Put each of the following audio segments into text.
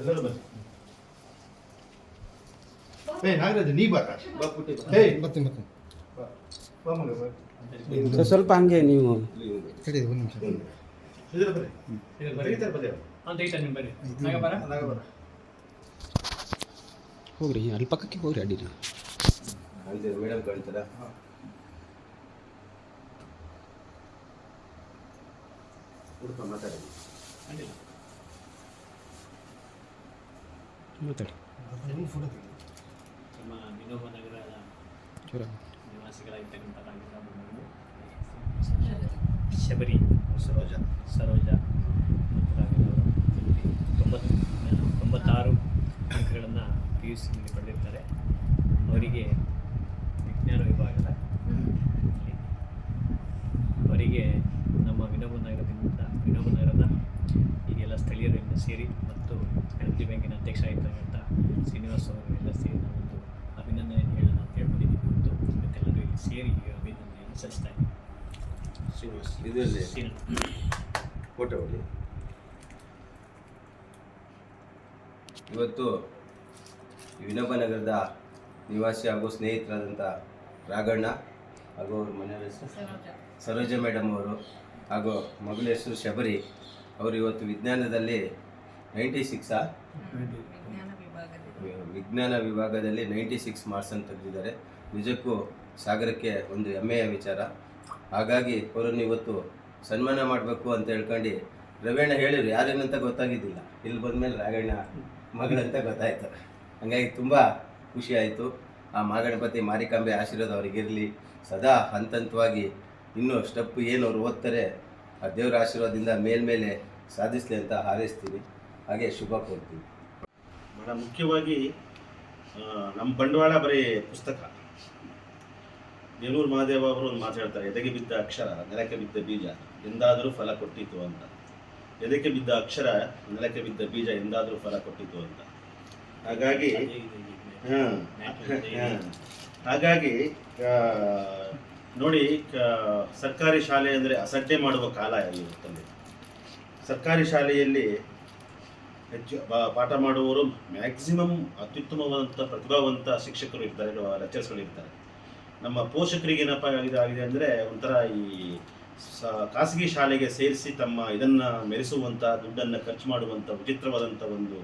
ಎಲ್ಲರೂ ಬರ್ರಿ ಏ ನಾಗರಾಜ ನೀ ಬಾ. ಏಯ್. ಬರ್ತೀನಿ ಬರ್ತೀನಿ. ಬಾ. ಮಗ ಸ್ವಲ್ಪ ಹಂಗೆ ನೀವು. ಒಂದು ನಿಮಿಷ. ಇದ್ರ ಬರ್ರಿ ಇದ್ರ ಬರ್ರಿ. ಬರ್ರಿ. ಅಂತ ಐತೆ ನಿಮ್ಮ ಬರ್ರಿ ನಾಗ ಬರ? ನಾಗ ಬರ. ಹೋಗ್ರಿ ಅಲ್ಲಿ ಪಕ್ಕಕ್ಕೆ ಹೋಗ್ರಿ ಅಡ್ಡಿಲ್ಲ. ಅಲ್ಲಿ ಮೇಡಮ್ ಕಳಿತಾರ ಹುಡುಕ ಮಾತಾಡಿ. ಅಡ್ಡಿಲ್ಲ ಮಾತಾಡಿ ನಮ್ಮ ವಿನೋಬ ನಗರದ ಜೋರ ನಿವಾಸಿಗಳಾಗಿರ್ತಕ್ಕಂಥ ಶಬರಿ ಸರೋಜ. ಸರೋಜ ತೊಂಬತ್ತು ತೊಂಬತ್ತಾರು ಅಂಕಗಳನ್ನು ಪಿ ಯು ಸಿನಲ್ಲಿ ಪಡೆದಿರ್ತಾರೆ. ಅವರಿಗೆ ವಿಜ್ಞಾನ ವಿಭಾಗದ ಅವರಿಗೆ ನಮ್ಮ ವಿನೋಬ ನಗರದಿಂದ ವಿನೋಬ ನಗರದ ಈಗೆಲ್ಲ ಸ್ಥಳೀಯರಿಂದ ಸೇರಿ ಗಣಪತಿ ಬ್ಯಾಂಕಿನ ಅಧ್ಯಕ್ಷ ಆಗಿರ್ತಕ್ಕಂಥ ಶ್ರೀನಿವಾಸ್ ಅವರು ಎಲ್ಲ ಸೇರಿ ನಾವೊಂದು ಅಭಿನಂದನೆ ಹೇಳೋಣ ಅಂತ ಹೇಳ್ಕೊಂಡಿದ್ದೀವಿ ಮತ್ತು ಇವತ್ತೆಲ್ಲರೂ ಇಲ್ಲಿ ಸೇರಿ ಅಭಿನಂದನೆಯನ್ನು ಸಲ್ಲಿಸ್ತಾ ಇದ್ದೀವಿ ಶ್ರೀನಿವಾಸ್ ಇದರಲ್ಲಿ ಫೋಟೋ ಹೊಡಿ ಇವತ್ತು ವಿನೋಬ ನಗರದ ನಿವಾಸಿ ಹಾಗೂ ಸ್ನೇಹಿತರಾದಂಥ ರಾಘಣ್ಣ ಹಾಗೂ ಅವ್ರ ಮನೆಯ ಹೆಸರು ಸರೋಜ ಮೇಡಮ್ ಅವರು ಹಾಗೂ ಮಗಳ ಹೆಸರು ಶಬರಿ ಅವರು ಇವತ್ತು ವಿಜ್ಞಾನದಲ್ಲಿ ನೈಂಟಿ ಸಿಕ್ಸಾ ವಿಜ್ಞಾನ ವಿಭಾಗದಲ್ಲಿ ನೈಂಟಿ ಸಿಕ್ಸ್ ಮಾರ್ಕ್ಸ್ ಅನ್ನು ತೆಗೆದಿದ್ದಾರೆ. ನಿಜಕ್ಕೂ ಸಾಗರಕ್ಕೆ ಒಂದು ಹೆಮ್ಮೆಯ ವಿಚಾರ. ಹಾಗಾಗಿ ಅವರನ್ನು ಇವತ್ತು ಸನ್ಮಾನ ಮಾಡಬೇಕು ಅಂತ ಹೇಳ್ಕೊಂಡು ರವೇಣ ಹೇಳಿದ್ರು. ಯಾರೇನಂತ ಗೊತ್ತಾಗಿದ್ದಿಲ್ಲ. ಇಲ್ಲಿ ಬಂದಮೇಲೆ ರಾಘಣ್ಣ ಮಗಳಂತ ಗೊತ್ತಾಯಿತು. ಹಾಗಾಗಿ ತುಂಬ ಖುಷಿ ಆಯಿತು. ಆ ಮಹಾಗಣಪತಿ ಮಾರಿಕಾಂಬೆ ಆಶೀರ್ವಾದ ಅವರಿಗಿರಲಿ ಸದಾ ಹಂತ ಹಂತವಾಗಿ ಇನ್ನೂ ಸ್ಟೆಪ್ ಏನು ಅವ್ರು ಓದ್ತಾರೆ ಆ ದೇವರ ಆಶೀರ್ವಾದದಿಂದ ಮೇಲ್ಮೇಲೆ ಸಾಧಿಸಲಿ ಅಂತ ಹಾರೈಸ್ತೀನಿ ಹಾಗೆ ಶುಭ ಕೋರ್ತೀವಿ. ಬಹಳ ಮುಖ್ಯವಾಗಿ ನಮ್ಮ ಬಂಡವಾಳ ಬರೀ ಪುಸ್ತಕ. ಬೇಲೂರು ಮಹಾದೇವ ಅವರು ಒಂದು ಮಾತಾಡ್ತಾರೆ ಹೇಳ್ತಾರೆ ಎದೆಗೆ ಬಿದ್ದ ಅಕ್ಷರ ನೆಲಕ್ಕೆ ಬಿದ್ದ ಬೀಜ ಎಂದಾದರೂ ಫಲ ಕೊಟ್ಟಿತು ಅಂತ. ಎದೆಗೆ ಬಿದ್ದ ಅಕ್ಷರ ನೆಲಕ್ಕೆ ಬಿದ್ದ ಬೀಜ ಎಂದಾದರೂ ಫಲ ಕೊಟ್ಟಿತು ಅಂತ. ಹಾಗಾಗಿ ಹಾ, ಹಾ. ಹಾಗಾಗಿ ನೋಡಿ ಕ- ಸರ್ಕಾರಿ ಶಾಲೆ ಅಂದರೆ ಅಸಡ್ಡೆ ಮಾಡುವ ಕಾಲ ಇವತ್ತಲ್ಲಿ ಸರ್ಕಾರಿ ಶಾಲೆಯಲ್ಲಿ ಹೆಚ್ಚು ಪಾಠ ಮಾಡುವವರು ಮ್ಯಾಕ್ಸಿಮಮ್ ಅತ್ಯುತ್ತಮವಾದಂಥ ಪ್ರತಿಭಾವಂತ ಶಿಕ್ಷಕರು ಇರ್ತಾರೆ ಲೆಕ್ಚರ್ಸ್ಗಳು ಇರ್ತಾರೆ. ನಮ್ಮ ಪೋಷಕರಿಗೆ ಏನಪ್ಪ ಆಗಿದೆ ಆಗಿದೆ ಅಂದರೆ ಒಂಥರ ಈ ಸ, ಖಾಸಗಿ ಶಾಲೆಗೆ ಸೇರಿಸಿ ತಮ್ಮ ಇದನ್ನು ಮೆರೆಸುವಂಥ ದುಡ್ಡನ್ನು ಖರ್ಚು ಮಾಡುವಂಥ ವಿಚಿತ್ರವಾದಂಥ ಒಂದು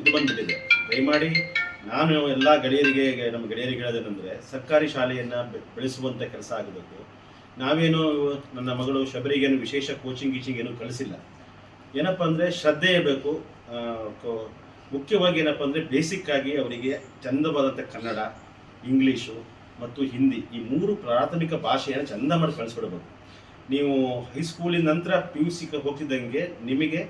ಇದು ಬಂದ್ಬಿಟ್ಟಿದೆ. ದಯಮಾಡಿ ನಾನು ಎಲ್ಲ ಗೆಳೆಯರಿಗೆ, ನಮ್ಮ ಗೆಳೆಯರಿಗೆ ಹೇಳೋದೇನೆಂದರೆ ಸರ್ಕಾರಿ ಶಾಲೆಯನ್ನು ಬೆಳೆಸುವಂಥ ಕೆಲಸ ಆಗಬೇಕು. ನಾವೇನು ನನ್ನ ಮಗಳು ಶಬರಿಗೇನು ವಿಶೇಷ ಕೋಚಿಂಗ್ ಗೀಚಿಂಗ್ ಏನು ಕಳಿಸಿಲ್ಲ. ಏನಪ್ಪ ಅಂದರೆ ಶ್ರದ್ಧೆ ಇರಬೇಕು ಮುಖ್ಯವಾಗಿ ಏನಪ್ಪ ಅಂದರೆ ಆಗಿ ಅವರಿಗೆ ಚಂದವಾದಂಥ ಕನ್ನಡ ಇಂಗ್ಲೀಷು ಮತ್ತು ಹಿಂದಿ ಈ ಮೂರು ಪ್ರಾಥಮಿಕ ಭಾಷೆಯನ್ನು ಚಂದ ಮಾಡಿ ಕಳಿಸ್ಬಿಡ್ಬೇಕು ನೀವು ಹೈಸ್ಕೂಲಿನ ನಂತರ ಪಿ ಯು ಸಿಗೆ ಹೋಗ್ತಿದ್ದಂಗೆ ನಿಮಗೆ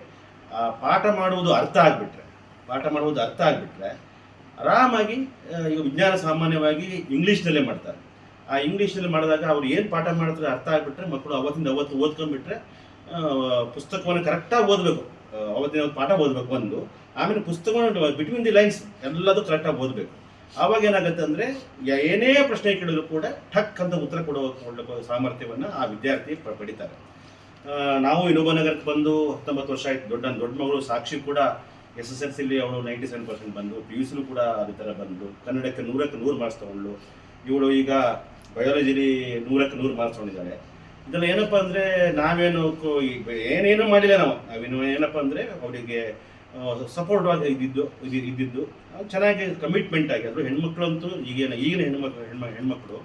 ಪಾಠ ಮಾಡುವುದು ಅರ್ಥ ಆಗಿಬಿಟ್ರೆ, ಪಾಠ ಮಾಡುವುದು ಅರ್ಥ ಆಗಿಬಿಟ್ರೆ ಆರಾಮಾಗಿ ಈಗ ವಿಜ್ಞಾನ ಸಾಮಾನ್ಯವಾಗಿ ಇಂಗ್ಲೀಷ್ನಲ್ಲೇ ಮಾಡ್ತಾರೆ. ಆ ಇಂಗ್ಲೀಷ್ನಲ್ಲಿ ಮಾಡಿದಾಗ ಅವ್ರು ಏನು ಪಾಠ ಮಾಡಿದ್ರೆ ಅರ್ಥ ಆಗಿಬಿಟ್ರೆ ಮಕ್ಕಳು ಅವತ್ತಿಂದ ಅವತ್ತು ಓದ್ಕೊಂಡ್ಬಿಟ್ರೆ ಪುಸ್ತಕವನ್ನು ಕರೆಕ್ಟಾಗಿ ಓದಬೇಕು. ಅವತ್ತಿನ ಅವತ್ತು ಪಾಠ ಓದಬೇಕು ಒಂದು. ಆಮೇಲೆ ಪುಸ್ತಕವನ್ನು ಬಿಟ್ವೀನ್ ದಿ ಲೈನ್ಸ್ ಎಲ್ಲದೂ ಕರೆಕ್ಟಾಗಿ ಓದಬೇಕು. ಆವಾಗ ಏನಾಗುತ್ತೆ ಅಂದರೆ ಏನೇ ಪ್ರಶ್ನೆ ಕೇಳಿದ್ರು ಕೂಡ ಠಕ್ ಅಂತ ಉತ್ತರ ಕೊಡುವ ಸಾಮರ್ಥ್ಯವನ್ನು ಆ ವಿದ್ಯಾರ್ಥಿ ಪಡಿತಾರೆ. ನಾವು ವಿನೋಬನಗರಕ್ಕೆ ಬಂದು ಹತ್ತೊಂಬತ್ತು ವರ್ಷ ಆಯ್ತು. ದೊಡ್ಡ ದೊಡ್ಡ ಮಗಳು ಸಾಕ್ಷಿ ಕೂಡ ಎಸ್ ಎಸ್ ಎಲ್ ಸಿಲಿ ಅವಳು ನೈಂಟಿ ಸೆವೆನ್ ಪರ್ಸೆಂಟ್ ಬಂದು ಪಿ ಯು ಸಿಲೂ ಕೂಡ ಅದೇ ಥರ ಬಂದು, ಕನ್ನಡಕ್ಕೆ ನೂರಕ್ಕೆ ನೂರು ಮಾರ್ಕ್ಸ್ ತಗೊಂಡು ಇವಳು ಈಗ ಬಯಾಲಜಿಲಿ ನೂರಕ್ಕೆ ನೂರು ಮಾರ್ಕ್ಸ್ ತಗೊಂಡಿದ್ದಾಳೆ. ಇದೆಲ್ಲ ಏನಪ್ಪ ಅಂದರೆ ನಾವೇನು ಏನೇನು ಮಾಡಿಲ್ಲ ನಾವು. ನಾವೇನು ಏನಪ್ಪ ಅಂದರೆ ಅವರಿಗೆ ಸಪೋರ್ಟ್ ಆಗಿ ಇದ್ದಿದ್ದು, ಇದು ಇದ್ದಿದ್ದು ಚೆನ್ನಾಗಿ ಕಮಿಟ್ಮೆಂಟ್ ಆಗಿ. ಅದು ಹೆಣ್ಮಕ್ಳಂತೂ ಈಗಿನ ಈಗಿನ ಹೆಣ್ಮಕ್ಳು ಹೆಣ್ಮ ಹೆಣ್ಮಕ್ಳು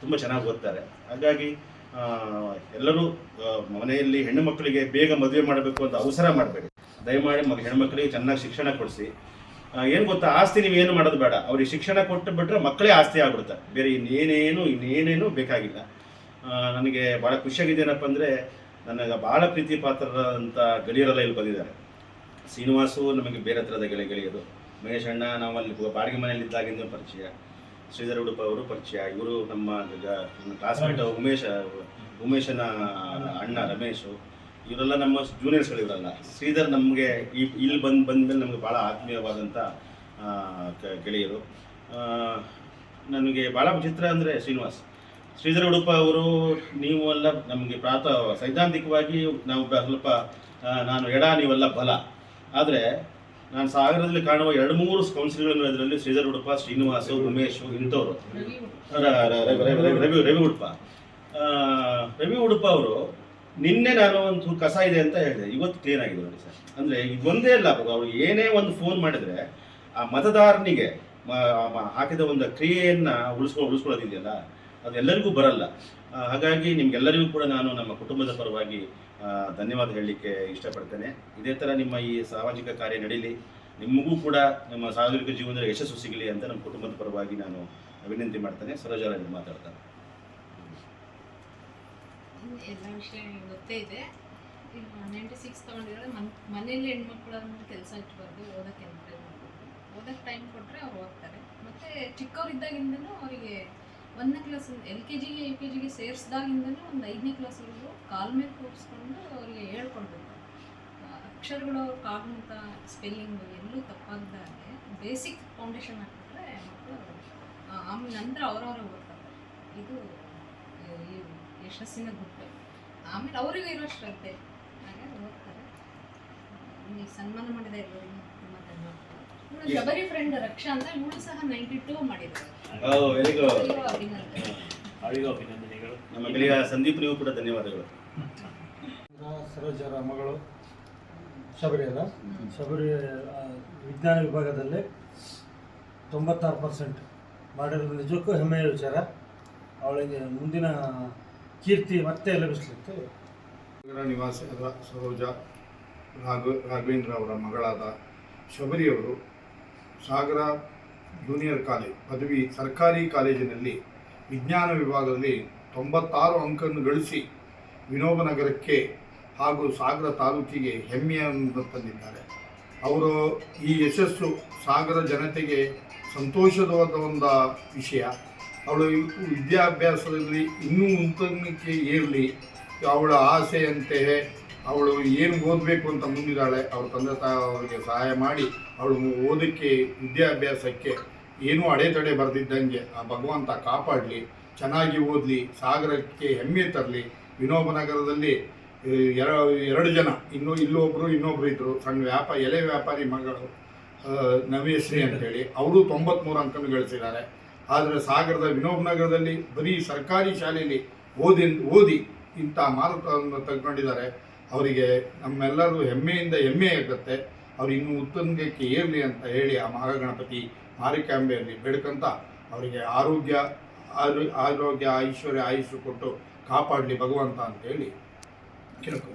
ತುಂಬ ಚೆನ್ನಾಗಿ ಓದ್ತಾರೆ. ಹಾಗಾಗಿ ಎಲ್ಲರೂ ಮನೆಯಲ್ಲಿ ಹೆಣ್ಣು ಮಕ್ಕಳಿಗೆ ಬೇಗ ಮದುವೆ ಮಾಡಬೇಕು ಅಂತ ಅವಸರ ಮಾಡಬೇಡಿ. ದಯಮಾಡಿ ಮಗ ಹೆಣ್ಮಕ್ಳಿಗೆ ಚೆನ್ನಾಗಿ ಶಿಕ್ಷಣ ಕೊಡಿಸಿ. ಏನು ಗೊತ್ತಾ? ಆಸ್ತಿ ನೀವು ಏನು ಮಾಡೋದು ಬೇಡ. ಅವ್ರಿಗೆ ಶಿಕ್ಷಣ ಕೊಟ್ಟು ಬಿಟ್ಟರೆ ಮಕ್ಕಳೇ ಆಸ್ತಿ ಆಗ್ಬಿಡ್ತಾರೆ ಬೇರೆ ಇನ್ನೇನೇನು ಇನ್ನೇನೇನು ಬೇಕಾಗಿಲ್ಲ. ನನಗೆ ಭಾಳ ಖುಷಿಯಾಗಿದ್ದೇನಪ್ಪ ಅಂದರೆ ನನಗೆ ಭಾಳ ಪ್ರೀತಿ ಪಾತ್ರರಾದಂಥ ಗೆಳೆಯರೆಲ್ಲ ಇಲ್ಲಿ ಬಂದಿದ್ದಾರೆ. ಶ್ರೀನಿವಾಸು ನಮಗೆ ಬೇರೆ ಥರದ ಗೆಳೆ ಗೆಳೆಯರು ಮಹೇಶ್ ಅಣ್ಣ ನಾವು ಅಲ್ಲಿ ಬಾಡಿಗೆ ಮನೆಯಲ್ಲಿ ಇದ್ದಾಗಿಂದ ಪರಿಚಯ. ಶ್ರೀಧರ್ ಉಡುಪ ಅವರು ಪರಿಚಯ. ಇವರು ನಮ್ಮ ಕ್ಲಾಸ್ಮೇಟ್ ಉಮೇಶ ಉಮೇಶನ ಅಣ್ಣ ರಮೇಶು. ಇವರೆಲ್ಲ ನಮ್ಮ ಜೂನಿಯರ್ಸ್ಗಳು ಇವರಲ್ಲ. ಶ್ರೀಧರ್ ನಮಗೆ ಈ ಇಲ್ಲಿ ಬಂದು ಬಂದಮೇಲೆ ನಮಗೆ ಭಾಳ ಆತ್ಮೀಯವಾದಂಥ ಗೆಳೆಯರು. ನನಗೆ ಭಾಳ ವಿಚಿತ್ರ ಅಂದರೆ ಶ್ರೀನಿವಾಸ್. ಶ್ರೀಧರ್ ಉಡುಪ ಅವರು, ನೀವು ಎಲ್ಲ ನಮಗೆ ಪ್ರಾತ, ಸೈದ್ಧಾಂತಿಕವಾಗಿ ನಾವು ಸ್ವಲ್ಪ ನಾನು ಎಡ, ನೀವೆಲ್ಲ ಬಲ. ಆದರೆ, ನಾನು ಸಾಗರದಲ್ಲಿ ಕಾಣುವ ಎರಡು ಮೂರು ಕೌನ್ಸಿಲ್ಗಳನ್ನು ಅದರಲ್ಲಿ ಶ್ರೀಧರ್ ಉಡುಪ, ಶ್ರೀನಿವಾಸ, ಉಮೇಶ್ ಇಂಥವ್ರು. ರವಿ ರವಿ- ಉಡುಪ. ರವಿ ಉಡುಪ ಅವರು, ನಿನ್ನೆ ನಾನು ಒಂದು ಕಸ ಇದೆ ಅಂತ ಹೇಳಿದೆ. ಇವತ್ತು ಕ್ಲೀನ್ ಆಗಿದೆ ನೋಡಿ ಸರ್. ಅಂದರೆ ಇದೊಂದೇ ಅಲ್ಲ ಅವರು ಏನೇ ಒಂದು ಫೋನ್ ಮಾಡಿದರೆ, ಆ ಮತದಾರನಿಗೆ ಹಾಕಿದ ಒಂದು ಕ್ರಿಯೆಯನ್ನು ಉಳಿಸ್ಕೊ ಉಳಿಸ್ಕೊಳ್ಳೋದಿದೆಯಲ್ಲ ಅದು ಎಲ್ಲರಿಗೂ ಬರಲ್ಲ ಹಾಗಾಗಿ ನಿಮ್ಗೆಲ್ಲರಿಗೂ ಕೂಡ ನಾನು ನಮ್ಮ ಕುಟುಂಬದ ಪರವಾಗಿ ಧನ್ಯವಾದ ಹೇಳಲಿಕ್ಕೆ ಇಷ್ಟಪಡ್ತೇನೆ. ಇದೇ ಥರ ನಿಮ್ಮ ಈ ಸಾಮಾಜಿಕ ಕಾರ್ಯ ನಡೀಲಿ. ನಿಮಗೂ ಕೂಡ ನಿಮ್ಮ ಸಾರ್ವಜನಿಕ ಜೀವನದಲ್ಲಿ ಯಶಸ್ಸು ಸಿಗಲಿ ಅಂತ ನಮ್ಮ ಕುಟುಂಬದ ಪರವಾಗಿ ನಾನು ವಿನಂತಿ ಮಾಡ್ತೇನೆ. ಸರೋಜಾರಾಜ್ ಮಾತಾಡ್ತಾನೆ. ಎಲ್ಲ ವಿಷಯ ಗೊತ್ತೇ ಇದೆ. ನೈಂಟಿ ಸಿಕ್ಸ್ ತೊಗೊಂಡಿರೋದು ಮನ್ ಮನೇಲಿ ಹೆಣ್ಮಕ್ಳನ್ನ ಕೆಲಸ ಇಟ್ಬಾರ್ದು ಓದೋಕ್ಕೆ ಓದೋಕ್ಕೆ ಟೈಮ್ ಕೊಟ್ಟರೆ ಅವ್ರು ಓದ್ತಾರೆ. ಮತ್ತು ಚಿಕ್ಕವರಿದ್ದಾಗಿಂದನೂ ಅವರಿಗೆ ಒಂದನೇ ಕ್ಲಾಸ್ ಎಲ್ ಕೆ ಜಿಗೆ ಯು ಕೆ ಜಿಗೆ ಸೇರಿಸಿದಾಗಿಂದಲೇ ಒಂದು ಐದನೇ ಕ್ಲಾಸ್ವರೆಗೂ ಕಾಲ್ ಮೇಲೆ ಕೂರಿಸ್ಕೊಂಡು ಅವರಿಗೆ ಹೇಳ್ಕೊಡ್ಬೇಕು. ಅಕ್ಷರಗಳು ಅವ್ರು ಕಾಗುಣಿತ ಸ್ಪೆಲ್ಲಿಂಗು ಎಲ್ಲೂ ತಪ್ಪಾಗದಾಗೆ ಬೇಸಿಕ್ ಫೌಂಡೇಶನ್ ಹಾಕಿದ್ರೆ ಮಕ್ಕಳು ಆಮೇಲೆ ನಂತರ ಅವರವರೇ ಓದ್ತಾರೆ. ಇದು ಯಶಸ್ಸಿನ ಗುಟ್ಟು ಆಮೇಲೆ ಅವರಿಗೂ ಇರೋ ಶ್ರದ್ಧೆ. ಹಾಗೆ ಓದ್ತಾರೆ. ನಿಮಗೆ ಸನ್ಮಾನ ಮಾಡಿದ ಎಲ್ಲರಿಗೂ ತುಂಬ ಧನ್ಯವಾದಗಳು. ಶಬರಿ ಫ್ರೆಂಡ್ ರಕ್ಷಾ ಅಂತ ಇವಳು ಸಹ ನೈಂಟಿ ಟೂ ಮಾಡಿದ್ದಾರೆ. ವೆರಿ ಗುಡ್ ಇವಳು ಅವಳಿಗೂ ಅಭಿನಂದನೆಗಳು. ನಮ್ಮ ಗೆಳೆಯ ಸಂದೀಪ್ ನೀವು ಕೂಡ ಧನ್ಯವಾದಗಳು. ಸರೋಜರ ಮಗಳು ಶಬರಿ ಅಲ್ಲ? ಶಬರಿ ವಿಜ್ಞಾನ ವಿಭಾಗದಲ್ಲಿ ತೊಂಬತ್ತಾರು ಪರ್ಸೆಂಟ್ ಮಾಡಿರೋದು ನಿಜಕ್ಕೂ ಹೆಮ್ಮೆಯ ವಿಚಾರ. ಅವಳಿಗೆ ಮುಂದಿನ ಕೀರ್ತಿ ಮತ್ತೆ ಲಭಿಸಲಿಕ್ಕೆ. ನಗರ ನಿವಾಸಿಯಾದ ಸರೋಜ ರಾಘ ರಾಘವೇಂದ್ರ ಅವರ ಮಗಳಾದ ಶಬರಿಯವರು ಸಾಗರ ಜೂನಿಯರ್ ಕಾಲೇಜ್, ಪದವಿ ಸರ್ಕಾರಿ ಕಾಲೇಜಿನಲ್ಲಿ ವಿಜ್ಞಾನ ವಿಭಾಗದಲ್ಲಿ ತೊಂಬತ್ತಾರು ಅಂಕನ್ನು ಗಳಿಸಿ ವಿನೋಬನಗರಕ್ಕೆ ಹಾಗೂ ಸಾಗರ ತಾಲೂಕಿಗೆ ಹೆಮ್ಮೆಯನ್ನು ತಂದಿದ್ದಾರೆ. ಅವರು ಈ ಯಶಸ್ಸು ಸಾಗರ ಜನತೆಗೆ ಸಂತೋಷದವಾದ ಒಂದು ವಿಷಯ. ಅವಳು ವಿದ್ಯಾಭ್ಯಾಸದಲ್ಲಿ ಇನ್ನೂ ಉತ್ತಮಕ್ಕೆ ಏರಲಿ. ಅವಳ ಆಸೆಯಂತೆಯೇ ಅವಳು ಏನು ಓದಬೇಕು ಅಂತ ಮುಂದಿದ್ದಾಳೆ, ಅವ್ರ ತಂದೆ ತಾಯ ಅವರಿಗೆ ಸಹಾಯ ಮಾಡಿ, ಅವಳು ಓದಕ್ಕೆ, ವಿದ್ಯಾಭ್ಯಾಸಕ್ಕೆ ಏನೂ ಅಡೆತಡೆ ಬರೆದಿದ್ದಂಗೆ ಆ ಭಗವಂತ ಕಾಪಾಡಲಿ, ಚೆನ್ನಾಗಿ ಓದಲಿ, ಸಾಗರಕ್ಕೆ ಹೆಮ್ಮೆ ತರಲಿ. ವಿನೋಬನಗರದಲ್ಲಿ ಎರ, ಎರಡು ಜನ, ಇನ್ನೂ ಇಲ್ಲೊಬ್ಬರು ಇನ್ನೊಬ್ಬರು ಇದ್ದರು ಸಣ್ಣ ವ್ಯಾಪ, ಎಲೆ ವ್ಯಾಪಾರಿ ಮಗಳು ಅಂತ ಅಂತೇಳಿ. ಅವರು ತೊಂಬತ್ತ್ಮೂರು ಅಂಕನ್ನು ಗಳಿಸಿದ್ದಾರೆ. ಆದರೆ ಸಾಗರದ ವಿನೋಬನಗರದಲ್ಲಿ ಬರೀ ಸರ್ಕಾರಿ ಶಾಲೆಯಲ್ಲಿ ಓದಿ ಓದಿ ಇಂಥ ಮಾರುತವನ್ನು ತೆಗೆದುಕೊಂಡಿದ್ದಾರೆ. ಅವರಿಗೆ ನಮ್ಮೆಲ್ಲರೂ ಹೆಮ್ಮೆಯಿಂದ ಹೆಮ್ಮೆ ಆಗುತ್ತೆ. ಅವ್ರು ಇನ್ನೂ ಉತ್ತುಂಗಕ್ಕೆ ಏರಲಿ ಅಂತ ಹೇಳಿ ಆ ಮಹಾಗಣಪತಿ ಮಾರಿಕಾಂಬೆಯಲ್ಲಿ ಬೇಡ್ಕೊಂತ ಅವರಿಗೆ ಆರೋಗ್ಯ, ಆರೋ- ಆರೋಗ್ಯ, ಐಶ್ವರ್ಯ ಆಯುಷ್ಯ ಕೊಟ್ಟು ಕಾಪಾಡಲಿ ಭಗವಂತ ಅಂತ ಹೇಳಿ ಕೇಳ್ಕೊಂಡು